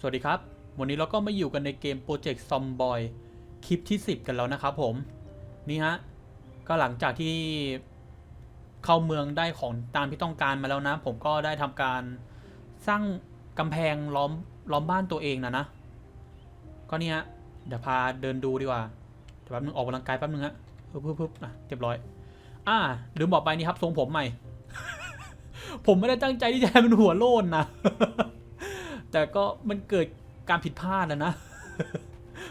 สวัสดีครับ วันนี้เราก็มาอยู่กันในเกม Project z o m b o y คลิปที่ 10 กันแล้วนะครับผม นี่ฮะ ก็หลังจากที่เข้าเมืองได้ของตามที่ต้องการมาแล้วนะ ผมก็ได้ทำการสร้างกำแพงล้อมล้อมบ้านตัวเองนะนะ ก็เนี่ยฮะ เดี๋ยวพาเดินดูดีกว่า เดี๋ยวแป๊บนึงออกกำลังกายแป๊บนึงฮะปึ๊บปึ๊บปึ๊บอะเรียบร้อย อ่าลืมบอกไปนี่ครับทรงผมใหม่ ผมไม่ได้ตั้งใจที่จะให้มันหัวโล้นนะ แต่ก็มันเกิดการผิดพลาดนะนะ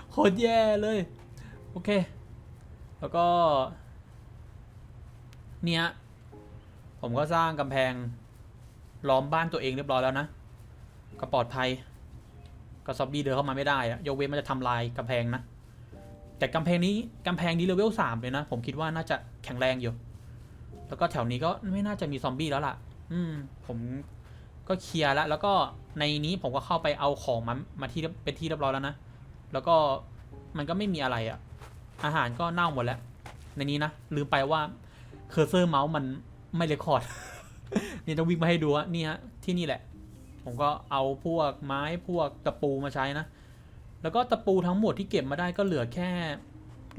โคตรแย่เลย โอเค แล้วก็ เนี่ย ผมก็สร้างกำแพงล้อมบ้านตัวเองเรียบร้อยแล้วนะ ก็ปลอดภัยก็ซอบบี้เดินเข้ามาไม่ได้อะยกเว้นมันจะทำลายกำแพงนะ แต่กำแพงนี้กำแพงนี้เลเวลสามเลยนะ ผมคิดว่าน่าจะแข็งแรงอยู่ แล้วก็แถวนี้ก็ไม่น่าจะมีซอมบี้แล้วล่ะ อืม ผม ก็เคลียร์แล้วแล้วก็ในนี้ผมก็เข้าไปเอาของมามาที่เป็นที่เรียบร้อยแล้วนะ แล้วก็มันก็ไม่มีอะไรอะอาหารก็เน่าหมดแล้ว ในนี้นะลืมไปว่าเคอร์เซอร์เมาส์มันไม่เรคคอร์ดนี่ต้องวิ่งมาให้ดูว่านี่ฮะที่นี่แหละ ผมก็เอาพวกไม้พวกตะปูมาใช้นะ แล้วก็ตะปูทั้งหมดที่เก็บมาได้ก็เหลือแค่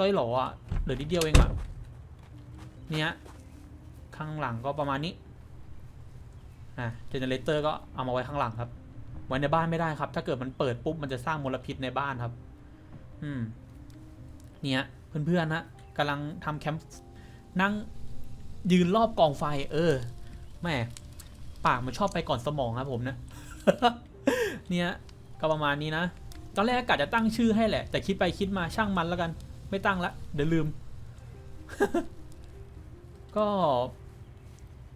ร้อยหลออะเหลือนิดเดียวเองอะเนี่ยข้างหลังก็ประมาณนี้ อะเจเนเรเตอร์ก็เอามาไว้ข้างหลังครับ ไว้ในบ้านไม่ได้ครับ ถ้าเกิดมันเปิดปุ๊บมันจะสร้างมลพิษในบ้านครับ อืม เนี่ยเพื่อนๆนะกำลังทำแคมป์นั่งยืนรอบกองไฟ เออแม่ปากมันชอบไปก่อนสมองครับผมนะ เนี่ยก็ประมาณนี้นะ ตอนแรกกะจะตั้งชื่อให้แหละ แต่คิดไปคิดมาช่างมันแล้วกัน ไม่ตั้งละเดี๋ยวลืม ก็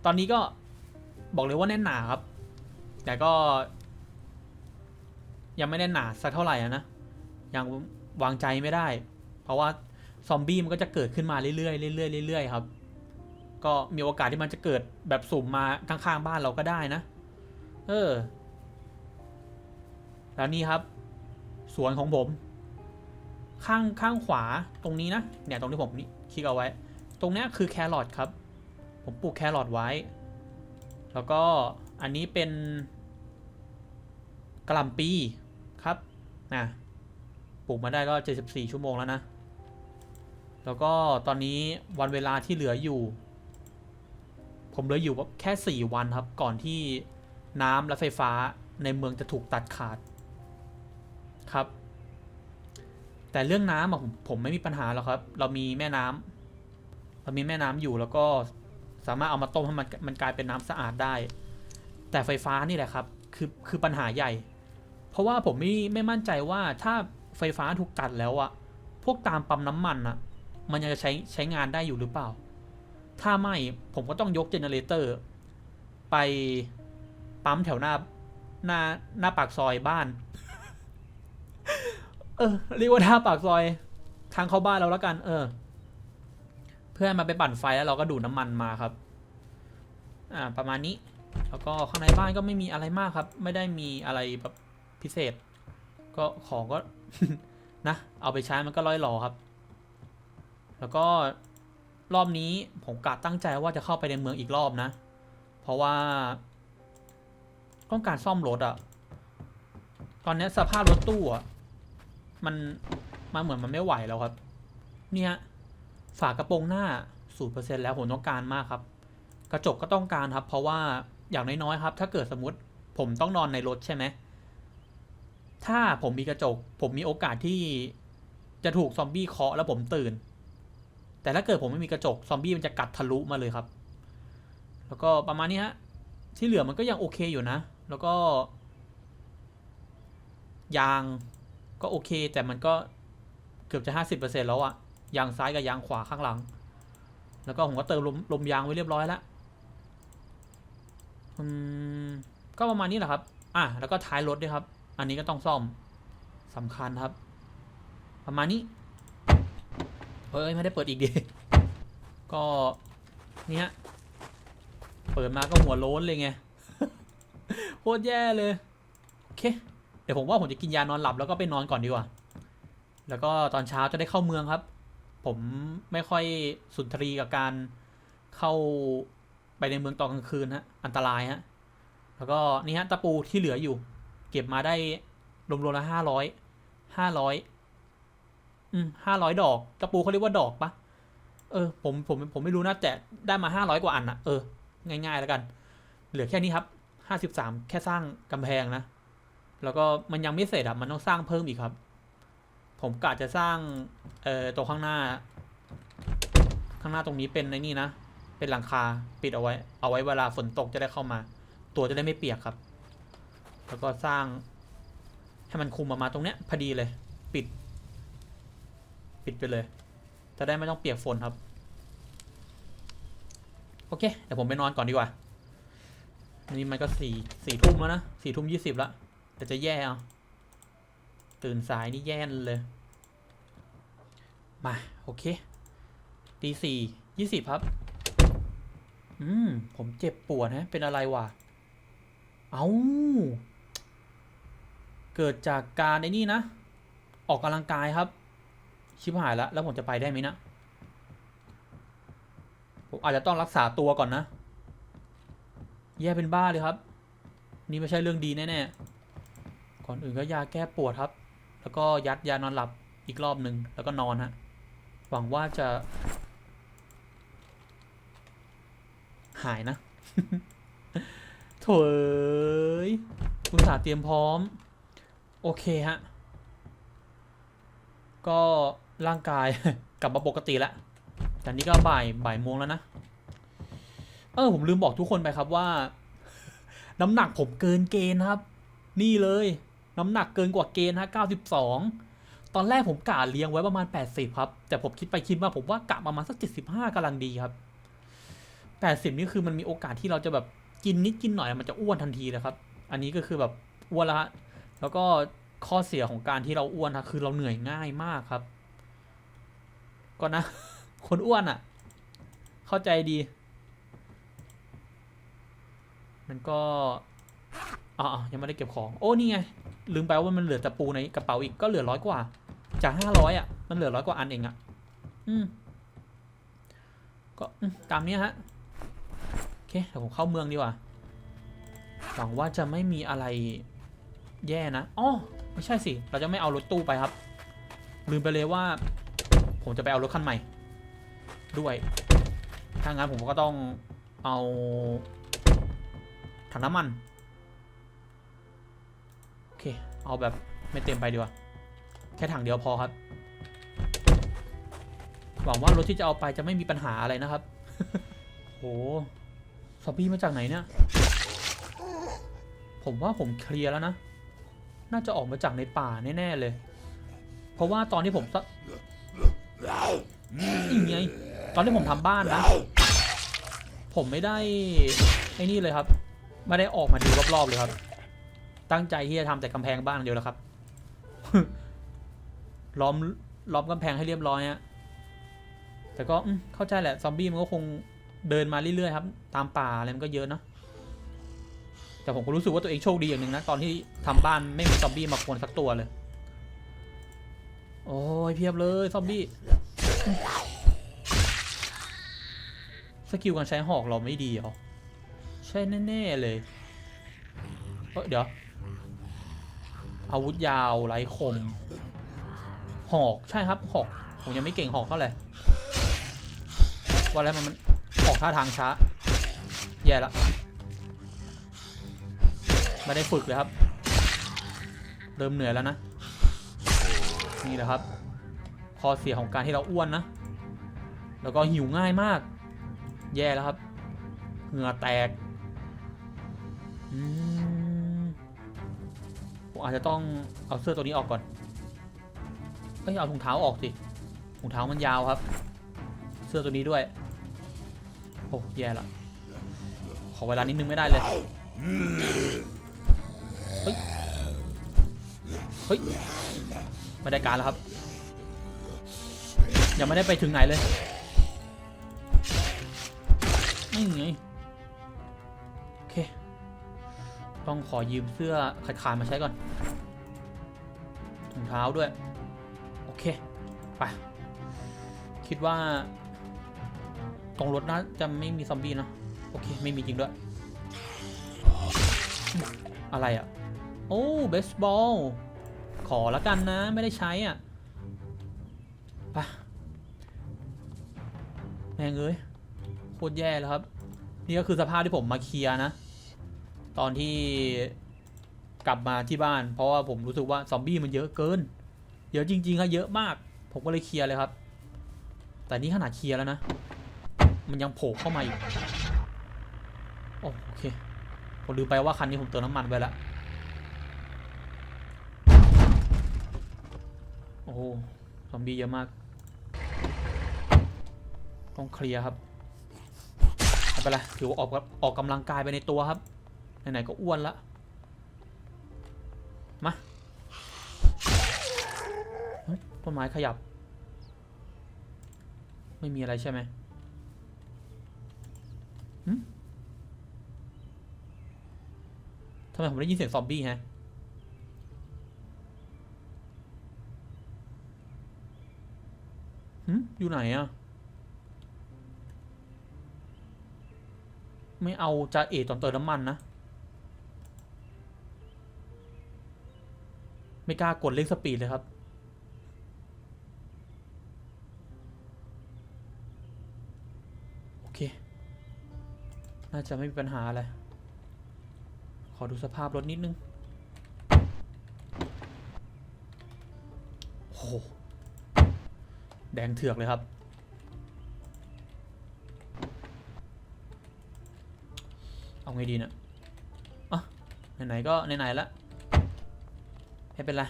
ตอนนี้ก็ บอกเลยว่าแน่นหนาครับ แต่ก็ ยังไม่แน่นหนาสักเท่าไหร่นะยังวางใจไม่ได้ เพราะว่าซอมบี้มันก็จะเกิดขึ้นมาเรื่อยๆเรื่อยๆเรื่อยๆครับ ก็มีโอกาสที่มันจะเกิดแบบสุ่มมาข้างๆบ้านเราก็ได้นะ เออ แล้วนี่ครับ สวนของผม ข้างข้างขวาตรงนี้นะ เนี่ยตรงที่ผมนี่คลิกเอาไว้ ตรงนี้คือแครอทครับ ผมปลูกแครอทไว้ แล้วก็อันนี้เป็นกระล่ำปีครับนะปลูกมาได้ก็ 74 ชั่วโมงแล้วนะ แล้วก็ตอนนี้วันเวลาที่เหลืออยู่ ผมเหลืออยู่แค่ 4 วันครับ ก่อนที่น้ำและไฟฟ้าในเมืองจะถูกตัดขาดครับ แต่เรื่องน้ำผมผมไม่มีปัญหาหรอกครับ เรามีแม่น้ำเรามีแม่น้ำอยู่แล้วก็ สามารถเอามาต้มให้มันมันกลายเป็นน้ำสะอาดได้ แต่ไฟฟ้านี่แหละครับ คือคือปัญหาใหญ่ เพราะว่าผมไม่ไม่มั่นใจว่าถ้าไฟฟ้าถูกตัดแล้วอะพวกตามปั๊มน้ำมันอะมันยังจะใช้ใช้งานได้อยู่หรือเปล่า ถ้าไม่ผมก็ต้องยกเจเนเรเตอร์ไปปั๊มแถวหน้าหน้าหน้าปากซอยบ้าน เออเรียกว่าหน้าปากซอย ทางเข้าบ้านเราแล้วกัน เออ เพื่อให้มันไปปั่นไฟแล้วเราก็ดูดน้ำมันมาครับ อ่า ประมาณนี้ แล้วก็ข้างในบ้านก็ไม่มีอะไรมากครับ ไม่ได้มีอะไรแบบพิเศษ ก็ของก็นะ เอาไปใช้มันก็ร้อยหลอครับ แล้วก็รอบนี้ผมกะตั้งใจว่าจะเข้าไปในเมืองอีกรอบนะ เพราะว่าต้องการซ่อมรถอะตอนนี้สภาพรถตู้อะมันมันเหมือนมันไม่ไหวแล้วครับ เนี่ย ฝากระโปรงหน้าศูนเปอร์เซ็นแล้วผมต้องการมากครับ กระจกก็ต้องการครับ เพราะว่าอย่างน้อยๆครับ ถ้าเกิดสมมติผมต้องนอนในรถใช่ไหม ถ้าผมมีกระจก ผมมีโอกาสที่จะถูกซอมบี้เคาะแล้วผมตื่น แต่ถ้าเกิดผมไม่มีกระจกซอมบี้มันจะกัดทะลุมาเลยครับ แล้วก็ประมาณนี้ฮะ ที่เหลือมันก็ยังโอเคอยู่นะ แล้วก็ ยางก็โอเค แต่มันก็เกือบจะห้าสิบเปอร์เซ็นแล้วอะ ยางซ้ายกับยางขวาข้างหลัง แล้วก็ผมก็เติมลมลมยางไว้เรียบร้อยแล้วอืมก็ประมาณนี้แหละครับ อะแล้วก็ท้ายรถด้วยครับ อันนี้ก็ต้องซ่อมสำคัญครับ ประมาณนี้เฮ้ยไม่ได้เปิดอีกดิก็นี่ฮะเปิดมาก็หัวโล้นเลยไงโคตรแย่เลยโอเคเดี๋ยวผมว่าผมจะกินยานอนหลับแล้วก็ไปนอนก่อนดีกว่า แล้วก็ตอนเช้าจะได้เข้าเมืองครับ ผมไม่ค่อยสุนทรีกับการเข้าไปในเมืองตอนกลางคืนฮะ อันตรายฮะ แล้วก็นี่ฮะตะปูที่เหลืออยู่ เก็บมาได้รวมๆแล้วห้าร้อยห้าร้อยอืมห้าร้อยดอก ตะปูเขาเรียกว่าดอกปะเออผมผมผมไม่รู้นะแต่ได้มาห้าร้อยกว่าอันอะเออง่ายๆแล้วกัน เหลือแค่นี้ครับห้าสิบสามแค่สร้างกำแพงนะ แล้วก็มันยังไม่เสร็จอะมันต้องสร้างเพิ่มอีกครับ ผมกะจะสร้างเอ่อตัวข้างหน้า ข้างหน้าตรงนี้เป็นในนี่นะ เป็นหลังคาปิดเอาไว้ เอาไว้เวลาฝนตกจะได้เข้ามา ตัวจะได้ไม่เปียกครับ แล้วก็สร้าง ให้มันคุมออกมาตรงเนี้ยพอดีเลย ปิด ปิดไปเลย จะได้ไม่ต้องเปียกฝนครับ โอเคเดี๋ยวผมไปนอนก่อนดีกว่านี่มันก็สี่สี่ทุ่มแล้วนะสี่ทุ่มยี่สิบละแต่จะแย่เอา ตื่นสายนี่แย่เลย มา โอเคตีสี่ยี่สิบครับ อืม ผมเจ็บปวดนะ เป็นอะไรวะ เอาเกิดจากการไอ้นี่นะ ออกกำลังกายครับ ชิบหายแล้ว แล้วผมจะไปได้ไหมนะผมอาจจะต้องรักษาตัวก่อนนะ แย่เป็นบ้าเลยครับ นี่ไม่ใช่เรื่องดีแน่ๆ ก่อนอื่นก็ยาแก้ปวดครับ แล้วก็ยัดยานอนหลับอีกรอบหนึ่งแล้วก็นอนฮะหวังว่าจะ หายนะโถยคุณสาห์เตรียมพร้อม โอเคฮะ ก็ร่างกาย กลับมาปกติแล้วแต่นี่ก็บ่ายบ่ายโมงแล้วนะ เออ ผมลืมบอกทุกคนไปครับว่า น้ำหนักผมเกินเกณฑ์ครับ นี่เลย น้ำหนักเกินกว่าเกณฑ์ฮะ92 ตอนแรกผมกะเลี้ยงไว้ประมาณ 80 ครับ แต่ผมคิดไปคิดมาผมว่ากะประมาณสัก 75กำลังดีครับ 80 นี่คือมันมีโอกาสที่เราจะแบบกินนิดกินหน่อยมันจะอ้วนทันทีเลยครับ อันนี้ก็คือแบบอ้วนแล้วฮะแล้วก็ข้อเสียของการที่เราอ้วนนะคือเราเหนื่อยง่ายมากครับ ก็นะ คนอ้วนอะ่ะ เข้าใจดี มันก็ อ๋อยังไม่ได้เก็บของ โอ้ นี่ไง ลืมไปว่ามันเหลือตะปูในกระเป๋าอีก ก็เหลือร้อยกว่า จากห้าร้อยอะ มันเหลือร้อยกว่าอันเองอะ อืม ก็ตามนี้ฮะ โอเคเดี๋ยวผมเข้าเมืองดีกว่า หวังว่าจะไม่มีอะไรแย่นะอ๋อไม่ใช่สิ เราจะไม่เอารถตู้ไปครับ ลืมไปเลยว่า ผมจะไปเอารถคันใหม่ ด้วย ถ้างั้นผมก็ต้องเอาถังน้ำมัน เค เอาแบบไม่เต็มไปดีกว่า แค่ถังเดียวพอครับ หวังว่ารถที่จะเอาไปจะไม่มีปัญหาอะไรนะครับ โหซอมบี้มาจากไหนเนี่ย ผมว่าผมเคลียร์แล้วนะ น่าจะออกมาจากในป่าแน่ๆเลย เพราะว่าตอนที่ผมสนี่ไง ตอนที่ผมทำบ้านนะ ผมไม่ได้ไอ้นี่เลยครับ ไม่ได้ออกมาดูรอบๆเลยครับ ตั้งใจที่จะทำแต่กำแพงบ้านเดียวแล้วครับ ล้อมล้อมกำแพงให้เรียบร้อยฮะแต่ก็เข้าใจแหละซอมบี้มันก็คงเดินมาเรื่อยๆครับ ตามป่าอะไรมันก็เยอะเนอะแต่ผมก็รู้สึกว่าตัวเองโชคดีอย่างหนึ่งนะ ตอนที่ทำบ้านไม่มีซอมบี้มากวนสักตัวเลย โอ้ยเพียบเลยซอมบี้สกิลการใช้หอกเราไม่ดีเหรอใช่แน่ๆเลยเอ้ยเดี๋ยว อาวุธยาวไร้คม หอกใช่ครับหอกผมยังไม่เก่งหอกเท่าไหร่ว่าแล้วมันมันออกท่าทางช้า แย่ละไม่ได้ฝึกเลยครับ เริ่มเหนื่อยแล้วนะ นี่แหละครับข้อเสียของการที่เราอ้วนนะ แล้วก็หิวง่ายมาก แย่แล้วครับ เหงื่อแตก อืม อาจจะต้องเอาเสื้อตัวนี้ออกก่อนเอ้ยเอาถุงเท้าออกสิถุงเท้ามันยาวครับ เสื้อตัวนี้ด้วยโอ้แย่ละขอเวลานิดนึงไม่ได้เลยเฮ้ยเฮ้ยไม่ได้การแล้วครับ ยังไม่ได้ไปถึงไหนเลยนี่ไง ต้องขอยืมเสื้อขาดขาดมาใช้ก่อนถุงเท้าด้วย โอเค ไป คิดว่า ตรงรถน่าจะไม่มีซอมบี้นะโอเค ไม่มีจริงด้วย อะไรอะ่ะ โอ้เบสบอล ขอล้วกันนะ ไม่ได้ใช้อะไปแม่งเอ้ยโคตรแย่แล้วครับ นี่ก็คือสภาพที่ผมมาเคลียร์นะ ตอนที่กลับมาที่บ้าน เพราะว่าผมรู้สึกว่าซอมบี้มันเยอะเกิน เยอะจริงๆครับเยอะมาก ผมก็เลยเคลียร์เลยครับ แต่นี่ขนาดเคลียร์แล้วนะ มันยังโผล่เข้ามาอีกโอเคผมลืมไปว่าคันนี้ผมเติมน้ำมันไปแล้วโอ้โหซอมบี้เยอะมาก ต้องเคลียร์ครับไม่เป็นไรถือว่าออกกำออกกำลังกายไปในตัวครับ ไหนๆก็อ้วนละ มาต้นไม้ขยับ ไม่มีอะไรใช่ไหมทำไมผมได้ยินเสียงซอมบี้ฮะหึอยู่ไหนอะไม่เอาจะเอตอนเติมน้ำมันนะ ไม่กล้ากดเร่งสปีดเลยครับโอเค น่าจะไม่มีปัญหาอะไร ขอดูสภาพรถนิดนึงโอ้โหแดงเถือกเลยครับ เอาไงดีเนะอะไหนๆก็ไหนๆละ ไม่เป็นไร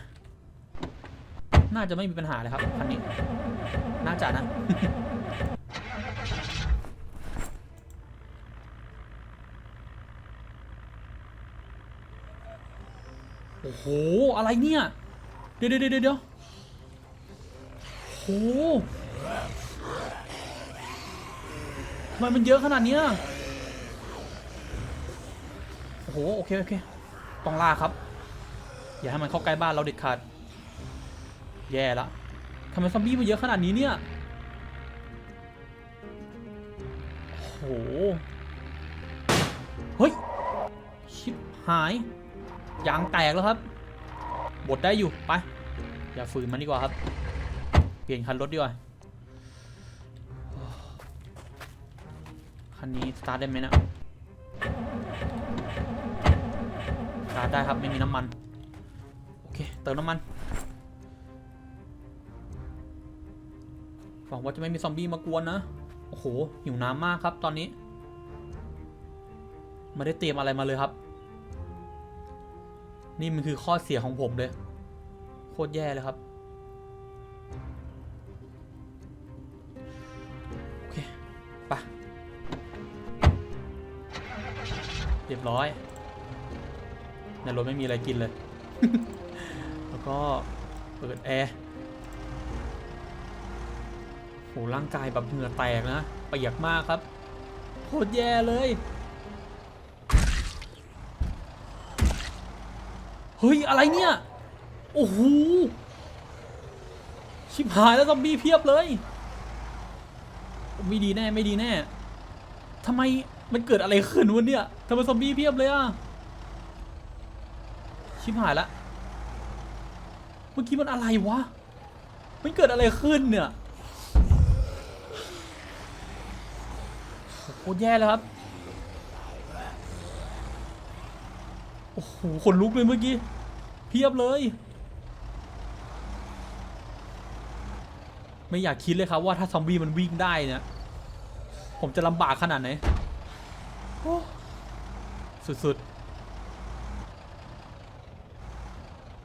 น่าจะไม่มีปัญหาเลยครับคันนี้ น่าจะนะ โอ้โห อะไรเนี่ย เดี๋ยวเดี๋ยวเดี๋ยวเดี๋ยวโอ้โหทำไมมันเยอะขนาดนี้โอ้โห โอเค โอเค ต้องล่าครับ อย่าให้มันเข้าใกล้บ้านเราเด็ดขาด แย่ละทำไมซอมบี้มันเยอะขนาดนี้เนี่ยโห เฮ้ย ชิบหาย ยางแตกแล้วครับ บดได้อยู่ ไป อย่าฝืนมันดีกว่าครับ เปลี่ยนคันรถดีกว่า คันนี้สตาร์ทได้ไหมนะสตาร์ทได้ครับ ไม่มีน้ำมัน เติมน้ำมันหวังว่าจะไม่มีซอมบี้มากวนนะ โอ้โห หิวน้ำมากครับตอนนี้ ไม่ได้เตรียมอะไรมาเลยครับ นี่มันคือข้อเสียของผมเลย โคตรแย่เลยครับ โอเค ไป เรียบร้อย ในรถไม่มีอะไรกินเลย ก็เปิดแอร์โหร่างกายแบบเหงื่อแตกนะเปียกมากครับโคตรแย่เลย เฮ้ย อะไรเนี่ย โอ้โห ชิบหายแล้วซอมบี้เพียบเลย ไม่ดีแน่ไม่ดีแน่ทำไมมันเกิดอะไรขึ้นวะเนี่ยทำไมซอมบี้เพียบเลยอะชิบหายละ เมื่อกี้มันอะไรวะ มันเกิดอะไรขึ้นเนี่ยโคตรแย่แล้วครับ โอ้โห ขนลุกเลยเมื่อกี้ เพียบเลย ไม่อยากคิดเลยครับว่าถ้าซอมบี้มันวิ่งได้เนี่ย ผมจะลำบากขนาดไหน สุดๆ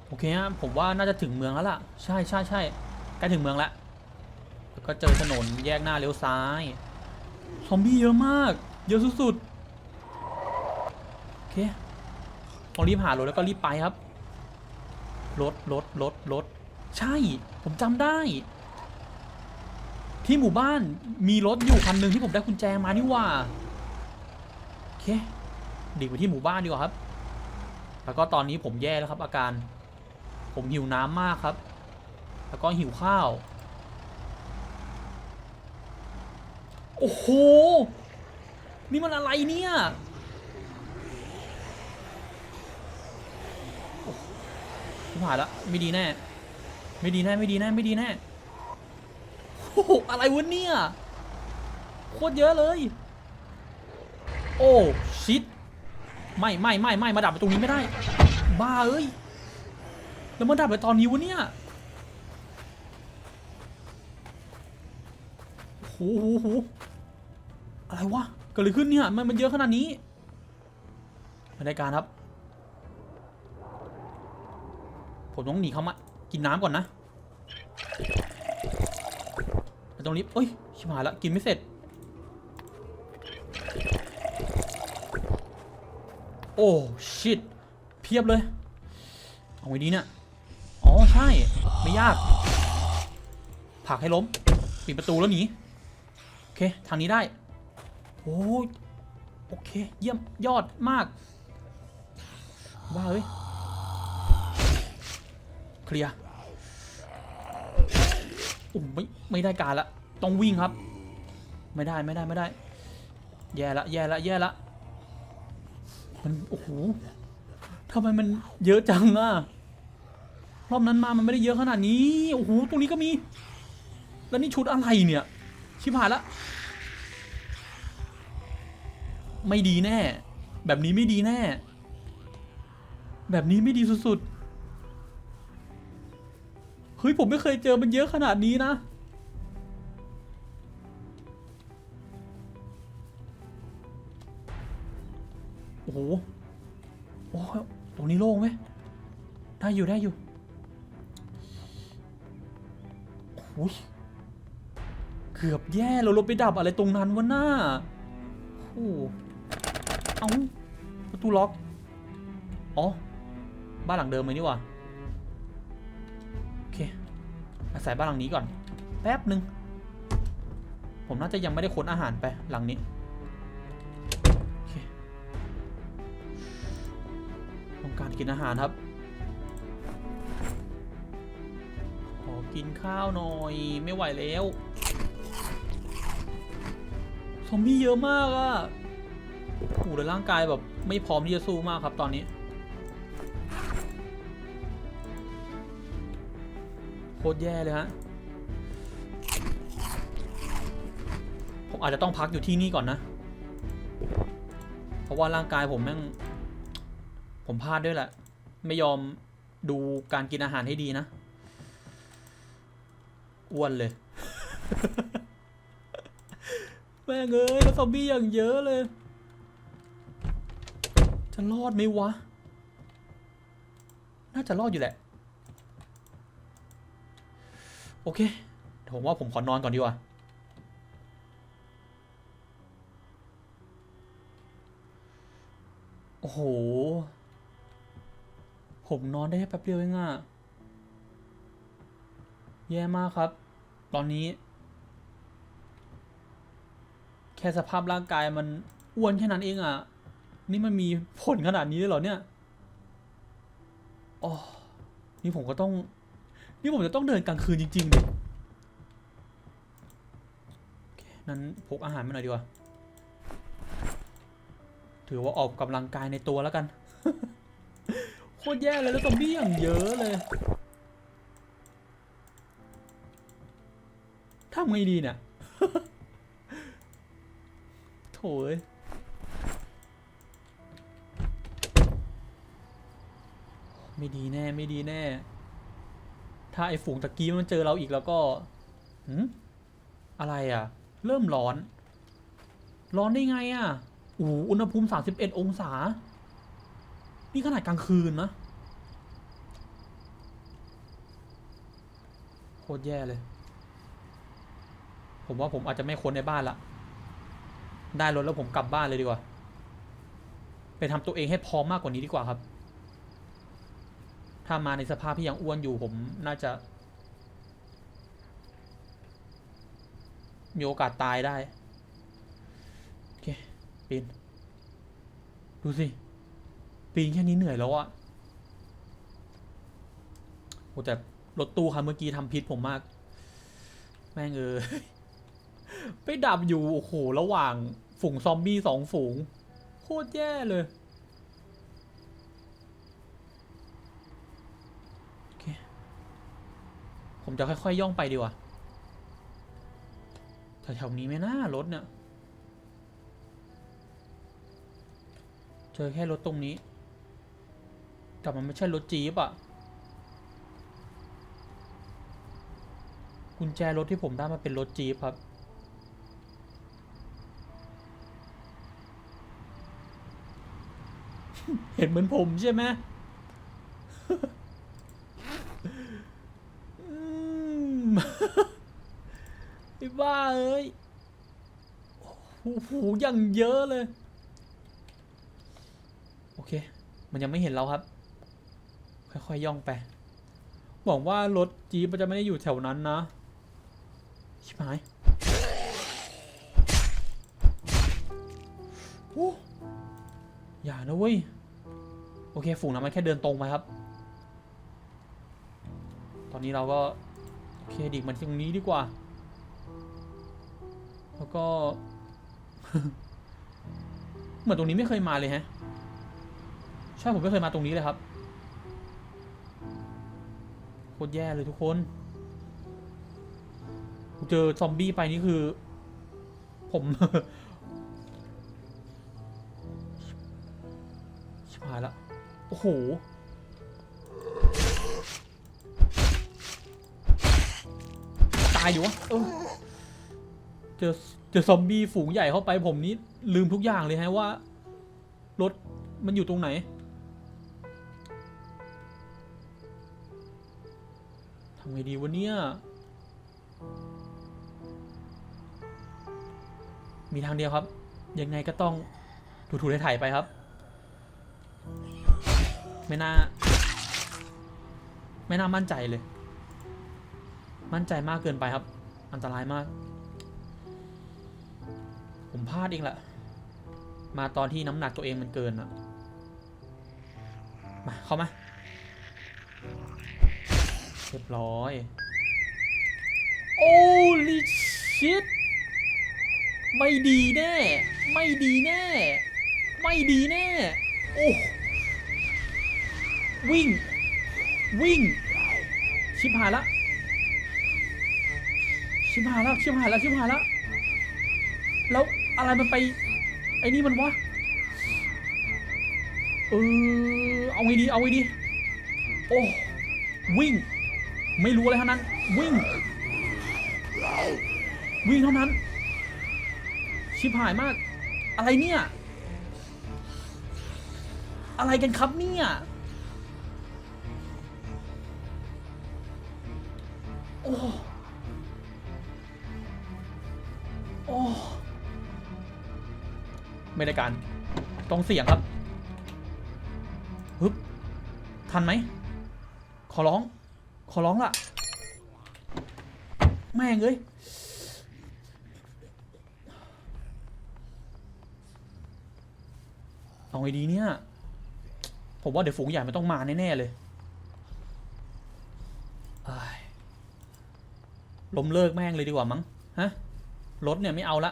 โอเคฮะผมว่าน่าจะถึงเมืองแล้วล่ะ ใช่ใช่ใช่ใกล้ถึงเมืองแล้วแล้วก็เจอถนนแยกหน้าเลี้ยวซ้ายซอมบี้เยอะมาก เยอะสุดๆโอเคต้องรีบหารถแล้วก็รีบไปครับรถรถรถรถใช่ ผมจำได้ ที่หมู่บ้านมีรถอยู่คันหนึ่งที่ผมได้กุญแจมานี่ว่าโอเคดีไปที่หมู่บ้านดีกว่าครับ แล้วก็ตอนนี้ผมแย่แล้วครับอาการ ผมหิวน้ำมากครับ แล้วก็หิวข้าว โอ้โห นี่มันอะไรเนี่ยโอ้โหายละไม่ดีแน่ ไม่ดีแน่ ไม่ดีแน่ ไม่ดีแน่ โอ้โห อะไรวะเนี่ย โคตรเยอะเลย โอ้ ชิด ไม่ไม่ไม่ไม่มาดับไปตรงนี้ไม่ได้ บ้าเอ้ย แล้วมาดับไปตอนนี้วะเนี่ยโอ้โหโอ้โหอะไรวะ เกิดอะไรขึ้นเนี่ย มันมันเยอะขนาดนี้ไม่ได้การครับ ผมต้องหนีเขามา กินน้ำก่อนนะไปตรงนี้เอ้ย ชิบหายละ กินไม่เสร็จ โอ้ ชิต เพียบเลย เอาไว้ดีเนี่ย ใช่ ไม่ยากผลักให้ล้ม ปิดประตูแล้วหนี โอเค ทางนี้ได้ โอ้โอเค เยี่ยมยอดมาก ว้าเอ้ย เคลียร์โอ้มไม่ไม่ได้การละ ต้องวิ่งครับ ไม่ได้ไม่ได้ไม่ได้ แย่ละแย่ละแย่ละมัน โอ้โหทำไมมันเยอะจังอะ รอบนั้นมามันไม่ได้เยอะขนาดนี้โอ้โหตรงนี้ก็มี แล้วนี่ชุดอะไรเนี่ย ชิบหายละไม่ดีแน่ แบบนี้ไม่ดีแน่ แบบนี้ไม่ดีสุดๆ เฮ้ย ผมไม่เคยเจอมันเยอะขนาดนี้นะ โอ้โห โอ้ตรงนี้โล่งไหม ได้อยู่ได้อยู่ อ้ยเกือบแย่เราลบไปดับอะไรตรงนั้นวะหน้าโอ้เอาประตูล็อก อ๋อ บ้านหลังเดิมเลยนี่ว่าโอเค อาศัยบ้านหลังนี้ก่อน แป๊บหนึ่ง ผมน่าจะยังไม่ได้ค้นอาหารไปหลังนี้โคต้องการกินอาหารครับ กินข้าวหน่อย ไม่ไหวแล้ว ซอมบี้เยอะมากอะโอ้แล้วร่างกายแบบไม่พร้อมที่จะสู้มากครับตอนนี้ โคตรแย่เลยฮะ ผมอาจจะต้องพักอยู่ที่นี่ก่อนนะ เพราะว่าร่างกายผมแม่ง ผมพลาดด้วยแหละ ไม่ยอมดูการกินอาหารให้ดีนะ อ้วนเลย แม่งเอ้ยแล้วซอมบี้อย่างเยอะเลย จะรอดไหมวะ น่าจะรอดอยู่แหละ โอเคผมว่าผมขอนอนก่อนดีกว่าโอ้โห ผมนอนได้แค่แป๊บเดียวเองอะ แย่มากครับ ตอนนี้ แค่สภาพร่างกายมันอ้วนแค่นั้นเองอะนี่มันมีผลขนาดนี้เลยเหรอเนี่ยอ๋อนี่ผมก็ต้อง นี่ผมจะต้องเดินกลางคืนจริงๆดินั้นพกอาหารมาหน่อยดีกว่า ถือว่าออกกำลังกายในตัวแล้วกัน โคตรแย่เลยแล้วซอมบี้อย่างเยอะเลย ทำไงดีเนี่ย โถเอ้ยไม่ดีแน่ ไม่ดีแน่ ถ้าไอ้ฝูงตะกี้มันเจอเราอีกแล้วก็หืมอะไรอะ เริ่มร้อน ร้อนได้ไงอะโอ้โหอุณหภูมิ 31 องศา นี่ขนาดกลางคืนนะโคตรแย่เลย ผมว่าผมอาจจะไม่ค้นในบ้านละ ได้รถแล้วผมกลับบ้านเลยดีกว่า ไปทำตัวเองให้พร้อมมากกว่านี้ดีกว่าครับ ถ้ามาในสภาพที่ยังอ้วนอยู่ผมน่าจะ มีโอกาสตายได้ โอเค ปีน ดูสิ ปีนแค่นี้เหนื่อยแล้วอะโอ้แต่รถตู้คันเมื่อกี้ทำพิษผมมาก แม่งเออ ไปดับอยู่ โอ้โห ระหว่างฝูงซอมบี้สองฝูง โคตรแย่เลย ผมจะค่อย ๆ ย่องไปดีกว่าแถวๆนี้ไม่น่ารถเนี่ย เจอแค่รถตรงนี้ แต่มันไม่ใช่รถจี๊ปอะกุญแจรถที่ผมได้มาเป็นรถจี๊ปครับ เห็นเหมือนผมใช่ไหมไอ้บ้าเอ้ยโอ้โหย่างเยอะเลย โอเค มันยังไม่เห็นเราครับ ค่อยๆย่องไปหวังว่ารถจี๊ปจะไม่ได้อยู่แถวนั้นนะ ชิบหายโอ้อย่านะเว้ย อเคฝูงนั้นมันแค่เดินตรงไปครับ ตอนนี้เราก็โอเคดิกมันตรงนี้ดีกว่า แล้วก็ เหมือนตรงนี้ไม่เคยมาเลยฮะ ใช่ผมไม่เคยมาตรงนี้เลยครับโคตรแย่เลยทุกคนเจอซอมบี้ไปนี่คือ ผม โอ้โห ตายอยู่วะเออเจอเจอซอมบี้ฝูงใหญ่เข้าไปผมนี้ลืมทุกอย่างเลยฮะว่า รถมันอยู่ตรงไหน ทำไงดีวะเนี่ย มีทางเดียวครับ ยังไงก็ต้องถูๆไถ่ๆไปครับ ไม่น่า ไม่น่ามั่นใจเลย มั่นใจมากเกินไปครับ อันตรายมาก ผมพลาดเองแหละ มาตอนที่น้ำหนักตัวเองมันเกินอะมาเข้ามาเรียบร้อย โอ้ลิชิตไม่ดีแน่ ไม่ดีแน่ ไม่ดีแน่ โอ้ วิ่ง วิ่ง ชิบหายละ ชิบหายแล้วชิบหายแล้วชิบหายแล้วแล้วอะไรมันไป ไอ้นี่มันวะ เออ เอาไงดี เอาไงดี โอ้ วิ่ง ไม่รู้อะไรทั้งนั้น วิ่ง วิ่งเท่านั้น ชิบหายมาก อะไรเนี่ย อะไรกันครับเนี่ย โอ้โอ้ไม่ได้การต้องเสียงครับฮึบทันไหม ขอร้อง ขอร้องล่ะ แม่งเอ้ยเอาไงดีเนี่ย ผมว่าเดี๋ยวฝูงใหญ่มันต้องมาแน่ ๆ เลยอ้าย ล้มเลิกแม่งเลยดีกว่ามั้งฮะรถเนี่ยไม่เอาละ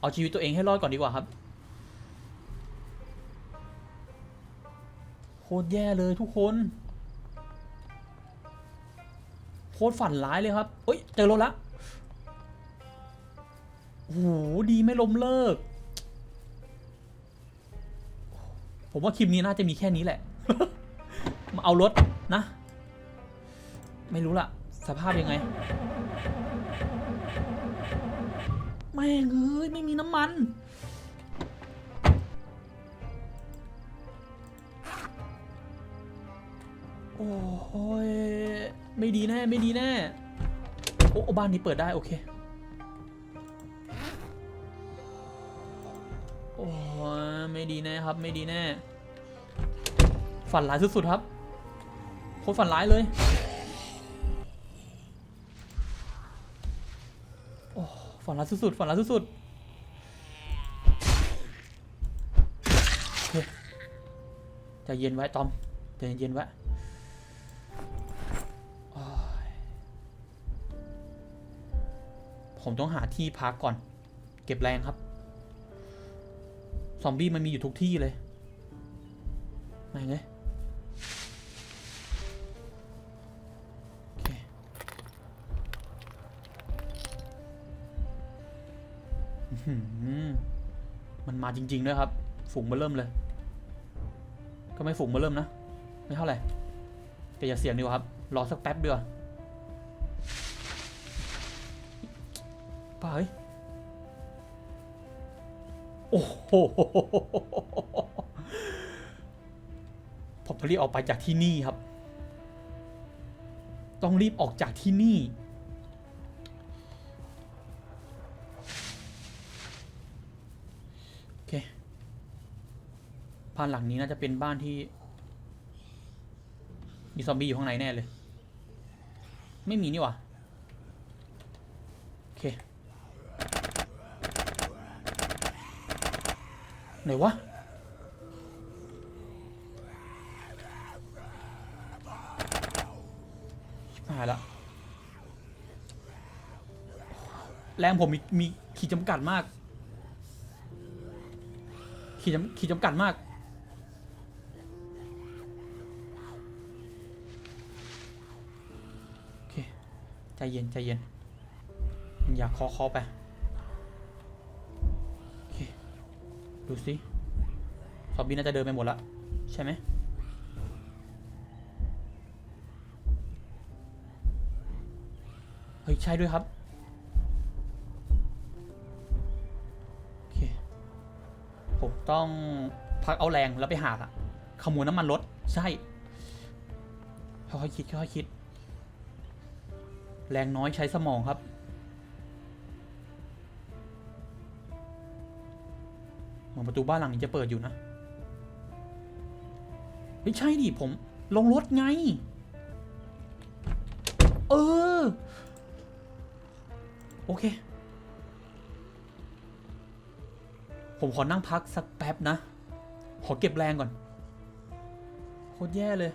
เอาชีวิตตัวเองให้รอดก่อนดีกว่าครับโคตรแย่เลยทุกคนโคตรฝันร้ายเลยครับเอ้ยเจอรถละโอ้โหดีไม่ล้มเลิก ผมว่าคลิปนี้น่าจะมีแค่นี้แหละ มาเอารถนะ ไม่รู้ละสภาพยังไง แม่งเอ้ยไม่มีน้ำมัน โอ้ยไม่ดีแน่ไม่ดีแน่ โอ้บ้านนี้เปิดได้โอเค โอ้ไม่ดีแน่ครับไม่ดีแน่ ฝันร้ายสุดๆครับโคตรฝันร้ายเลย ฝันร้ายสุดๆฝันร้ายสุดๆโอเคใจเย็นไว้ตอมใจเย็นไว้ผมต้องหาที่พักก่อน เก็บแรงครับ ซอมบี้มันมีอยู่ทุกที่เลยไม่งเลย มันมาจริงๆด้วยครับ ฝูงมาเริ่มเลย ก็ไม่ฝูงมาเริ่มนะ ไม่เท่าไหร่แต่อย่าเสียงดีกว่าครับ รอสักแป๊บเดียวาป้าเฮ้ยโอ้โหผมต้องรีบออกไปจากที่นี่ครับ ต้องรีบออกจากที่นี่ บ้านหลังนี้น่าจะเป็นบ้านที่ มีซอมบี้อยู่ข้างในแน่เลย ไม่มีนี่หว่าโอเคไหนวะหายละแรงผมมีมีขีดจำกัดมากขีดจำขีดจำกัดมาก ใจเย็นใจเย็น อย่าเคอคอไป ดูสิซอมบี้น่าจะเดินไปหมดละ ใช่ไหมเฮ้ย ใช่ด้วยครับโอเคผมต้องพักเอาแรงแล้วไปหาละขโมยน้ำมันรถ ใช่ค่อยๆคิดค่อยๆคิด แรงน้อยใช้สมองครับเหมือนประตูบ้านหลังนี้จะเปิดอยู่นะ ไม่ใช่ดิผม ลงรถไง เออ โอเค ผมขอนั่งพักสักแป๊บนะ ขอเก็บแรงก่อน โคตรแย่เลย